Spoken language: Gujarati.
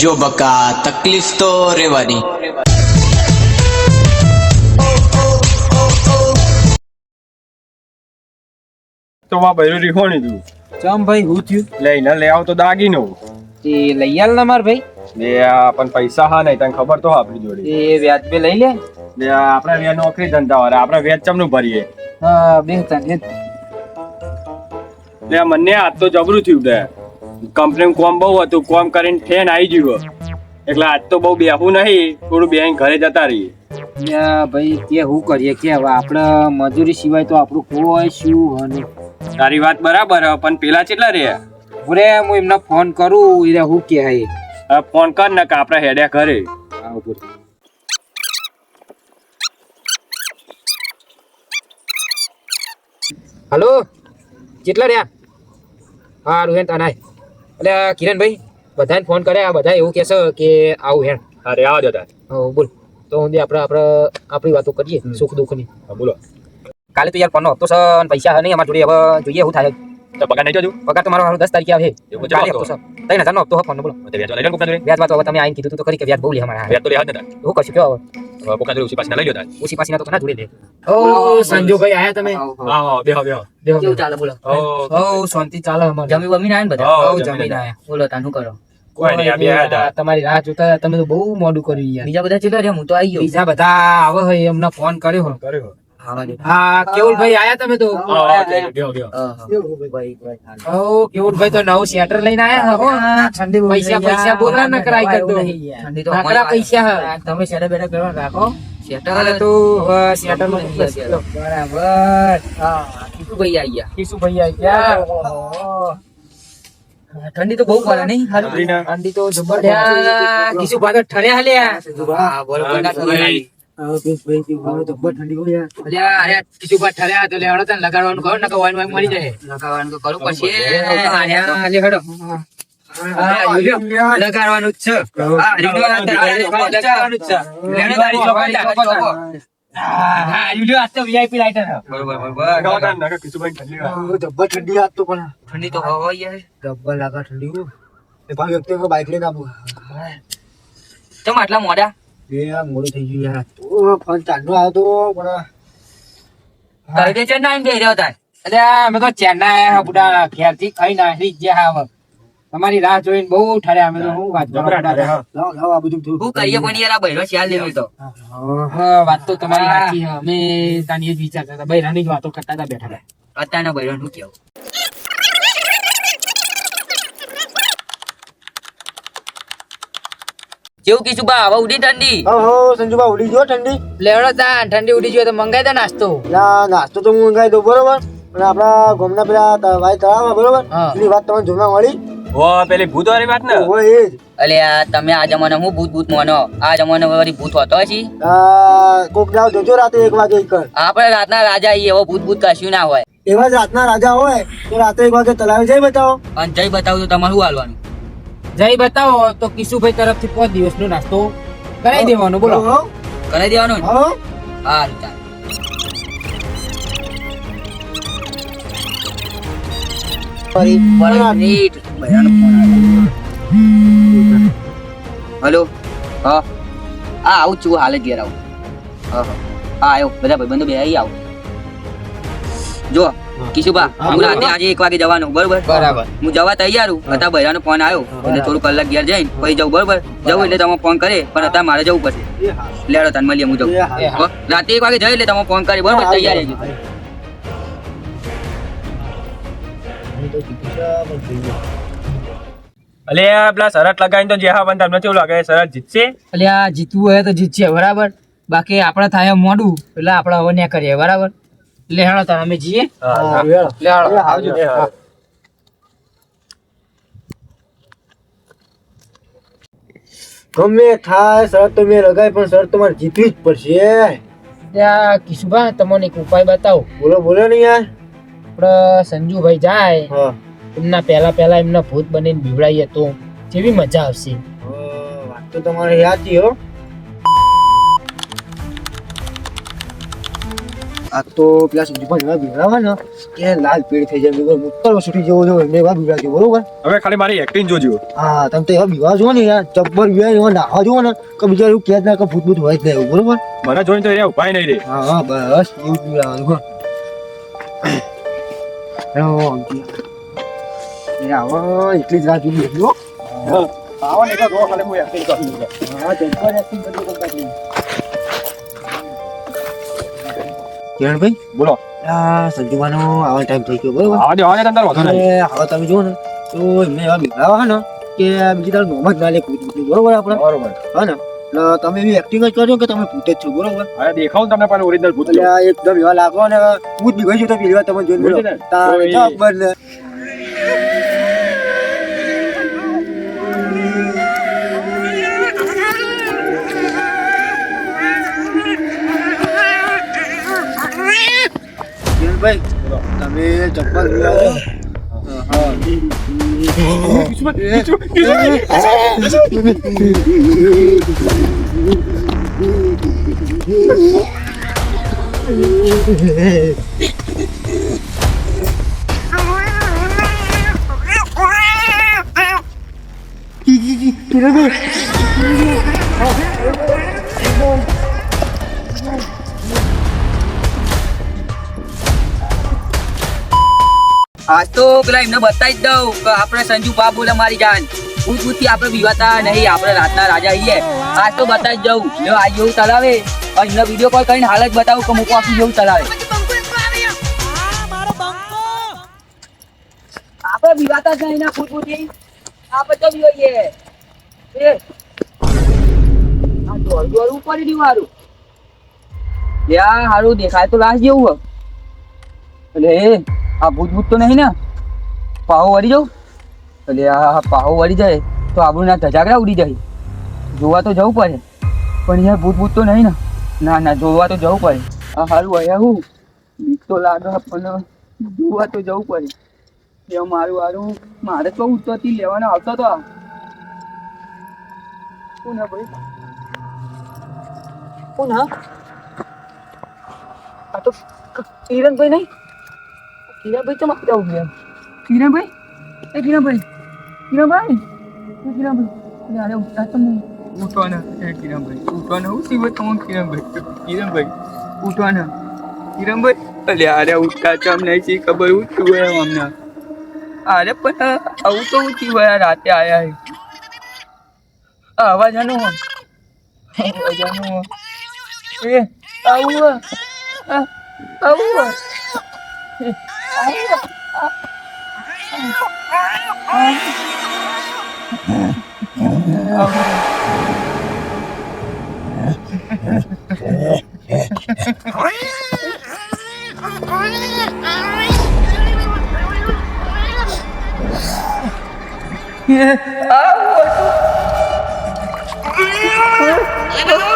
જો બકા તકલીફ તો રહેવાની તો વા ભૈરું રીખોણી તું ચમ ભાઈ હું થયું? લઈ ના લે આવ તો દાગીનો. એ લઈ આલ ના માર ભાઈ. લે આપણ પણ પૈસા હા નહીં તને ખબર તો આપણી જોડે. એ વ્યાજ બે લઈ લે. લે આપણે વ્યા નોકરી ધંધા વાળા આપણે વ્યાજ ચમનું ભરીએ? હા બે તને લે મને આ તો જબરું થયું તે કંપની કોમ બહુ હતું કોમ કરીને ફેન આવી ગયું એટલે આજ તો બહુ બેહું નહીં થોડું બેન ઘરે જતા રહીએ. ભાઈ કે હું કરીએ? કે હવે આપણે મજૂરી સિવાય તો આપણું કોઈ શું હને? તારી વાત બરાબર પણ પેલા કેટલા રહ્યા? ઉરે હું એમને ફોન કરું એટલે હું કે હા ફોન કર ને કે આપણે હેડ્યા ઘરે. હલો? કેટલા રહ્યા? હારું હેન તાનાય એટલે કિરણભાઈ બધાને ફોન કર્યા બધા એવું કહેશે કે આવું હેણ. અરે આવો જતા. હા બોલ. તો હું આપણે આપણે આપણી વાતો કરીએ સુખ દુઃખની. બોલો. કાલે તો યાર ફોનનો હપ્તો છે પૈસા નહીં અમારી જોડે. હવે જોઈએ શું થાય. તો પગાર નહીં જોજો. પગાર તો મારો દસ તારીખે આવે. એવું કાલે કેટલો હપ્તો છે. ત્રણ હજારનો હપ્તો બોલો. તો વ્યાજ લઈ લો કોકા જોડે વ્યાજ વાત હવે તમે આઈને કીધું તો ખરી કે વ્યાજ બહુ લે અમારા વ્યાજ તો લેવા જ નતા હું કરશું? કયો હવે? કોકા જોડે ઉસી પાછી લઈ લો તાર. ઓછી પાછી ના તો ના જોડે દે ઓ સંજુભાઈ આયા તમે? હા હા બેહો બેહો. કેવું ચાલે બોલો? ઓ ઓ શાંતિ ચાલે અમારે. જમી બમી ના બધા? ઓ જમીને જમીન આયા. આયા. બોલો તાનું કરો? કોઈ નહીં આ બે હતા તમારી રાહ જોતા તમે તો બહુ મોડું કર્યું યાર. બીજા બધા રહ્યા? હું તો આવી ગયો. બીજા બધા આવે છે એમને ફોન કર્યો કર્યો હા કેવલભાઈ આયા તમે તો? હા બેહો બેહો ભાઈ ભાઈ હાલ. ઓ કેવલભાઈ તો નવું શેટર લઈને આયા હો. ઠંડી પૈસા પૈસા બોલા ન કરાય કરતો ઠંડી તો નકરા પૈસા તમે શેડા બેડા કરવા રાખો. શેટર તો શેટર નો બરાબર. હા કીધું ભાઈ ગયા. કિશુ આઈ ગયા. ઠંડી તો બહુ પડે નહીં? ઠંડી તો જબરદસ્ત કિશુ ભાઈ ઠર્યા હાલ્યા લગાડવાનું કહો ને વાઈન વાઈન જાય. તો કરવું પડશે હા, લે હેડો. હા, લ્યો. લગાડવાનું જ છે. હા, રીંગણ લગાડવાનું જ છે. લેવડો તાર તો મોડા ચેન્નાઈ રહ્યો તાર? તો ચેન્નાઈ બુડા જ. તમારી રાહ જોઈને બહુ ઠર્યા અમે તો વાત કરો જબરા ઠરે, બુડા. હું કહીએ પણ યાર આ બૈરો ચાલ લેવી તો? હા, વાત તો તમારી સાચી અમે તાની જ વિચારતા હતા બૈરાની જ વાતો કરતા હતા બેઠા બેઠા. અત્યારના બૈરો શું કેવું? કેવું કીધું બા હવે ઉડી ઠંડી. સંજુબા ઉડી જો ઠંડી? લેવડો તા ઠંડી ઉડી જોઈએ તો મંગાઈ દે નાસ્તો. ના નાસ્તો તો હું મંગાઈ દઉં બરોબર? અને આપણા ગોમના પેલા ભાઈ તળાવ બરોબર? એની વાત તમને જોવા મળી? ઓ પેલી ભૂત વાળી વાત ને? હોય એ અલે આ તમે આ જમાના હું ભૂત ભૂત મોનો? આ જમાના વાળી ભૂત હોતો છે કોક દાવ જોજો રાતે એક વાગે એક આપણે રાતના રાજા ઈ એવો ભૂત ભૂત કશું ના હોય. એવા જ રાતના રાજા હોય તો રાતે એક વાગે તલાવે જઈ બતાવો. અને જઈ બતાવો તો તમારું હાલવાનું? જય બતાવો તો કિશુભાઈ તરફથી પાંચ દિવસનો નાસ્તો કરાવી દેવાનો બોલો. કરાવી દેવાનો? હો. હારું ચાલ. હલો? હા. હા આવું છું હાલ જ ઘેર આવું. હા હા. આવ્યો બધા ભાઈબંધો બે આવી આવો. જો કિશુબા હું રાતે આજે એક વાગે જવાનું બરોબર? બરાબર. હું જવા તૈયાર છું અત્યારે બૈરાનો ફોન આવ્યો એટલે થોડું કલાક ઘેર જઈને પછી જવું બરોબર? જવું એટલે તમે ફોન કરે પણ અત્યારે મારે જવું પડશે. લેડો તને મળીએ હું જવું હા. હા. હો? રાતે એક વાગે જઈ એટલે તમે ફોન કરી બરોબર? તૈયાર રહેજો. અલે આ પેલા શરત લગાવીને તો જેહા પણ તમને કેવું લાગે? શરત જીતશે? એટલે આ જીતવું હોય તો જીતશે બરાબર? બાકી આપણે થાય મોડું એટલે આપણે હવે ન્યા કરીએ બરાબર? એટલે હેડો અમે જઈએ. હેડો. આવજો. ગમે થાય શરત મેં લગાવી પણ શરત તમારે જીતવી જ પડશે. ત્યાં કિશુભા કિશુભાઈ તમને એક ઉપાય બતાવો. બોલો બોલો ને યાર. આપણે સંજુભાઈ જાય. એમના પહેલા પહેલા એમના ભૂત બનીને બીવડાઈએ તો. જેવી મજા આવશે. વાત તો તમારે યાદ હો. આ તો પેલા પણ એવા હોય ને કે લાલ પીળ થઈ જાય. બરોબર મોટો સુટી જેવો જો એમને એવા બીવડાવજો બરોબર? હવે ખાલી મારી એક્ટિંગ જોજો. હા તમે તો એવા બીવા જુઓ ને યાર. ચપ્પર બીવા એવા નાહવા જુઓ ને કે બીજા એવું કે ના કે ભૂત ભૂત હોય જ નહીં બરોબર? મને જોઈને તો એ ઉપાય નહીં રે. હા હા બસ એવું બીવડાવવાનું હો. એટલી જ રાહ જોઈ લીધી આવો ને તો ખાલી હું એક્ટિંગ કરું હા જબ્બર એક્ટિંગ કરી કિરણભાઈ? બોલો. આ સંજુવાનો આવા ટાઈમ થઈ ગયો બરોબર? આવા દે આવા દે અંદર વાંધો નહીં હવે તમે જુઓ ને તો એમને એવા મેળાવા ને કે બીજી તારું નોમ જ ના લે બરોબર આપણે? બરોબર. હા ને? એટલે તમે એવી એક્ટિંગ જ કરજો કે તમે ભૂત જ છો બરોબર? હવે દેખાવ તમને પણ ઓરિજિનલ ભૂત એકદમ એવા લાગો ને ભૂત બી ગઈ છે તો પેલી તમે જોઈને બોલો. તો ને. કિરણભાઈ તમે ચપ્પલ લીધા હા, તો પેલા એમને બતાવી જ દઉં કે આપણે સંજુ બા બોલે મારી જાન. ભૂત ભૂતથી આપણે બીવાતા નહીં, આપણે રાતના રાજા આવીએ આજ તો બતાવી જવું જો આ જેવું ચલાવે અને એમને વીડિયો કોલ કરીને હાલ જ બતાવું કે મૂકો આખું જેવું ચલાવે. આપણે બીવાતા જ નહીં ને, ભૂત ભૂત આપણે તો બીવાઈએ એ. આ દોડ દોડ ઉપર દીવારું યા, હારું દેખાય તો લાશ જેવું હે. એ આ ભૂત ભૂત તો નહીં ને? પાહો વળી જાઉં? એટલે આ પાહો વળી જાય તો આબરૂના ધજાગરા ઉડી જાય. જોવા તો જવું પડે, પણ યાર ભૂત ભૂત તો નહીં ને? ના ના, જોવા તો જવું પડે. આ હારું અહીંયા હું. બીક તો લાગે, પણ જોવા તો જવું પડે. એ મારું હારું. મારે તો ઉત્તરથી લેવાનો આવતો તો કોણ હે ભાઈ? કોણ હા આ તો કિરણભાઈ નહીં? કિરણભાઈ ચમક આવું ગયા કિરણભાઈ એ કિરણભાઈ કિરણભાઈ એ કિરણભાઈ અરે ઉઠા તો નહીં ઉઠવાના એ કિરણભાઈ ઉઠવાના હું શિવ તમે કિરણભાઈ કિરણભાઈ ઉઠવાના કિરણભાઈ અલે અરે ઉઠતા ચમ નહીં છે ખબર ઉઠ્યું હોય એમ અમને અરે પણ આવું તો ઉઠી હોય રાતે આયા હે અવાજ આનો અવાજ આનો એ આવું આ આવું હે. એ, આવું હે. એ, આવું હતું.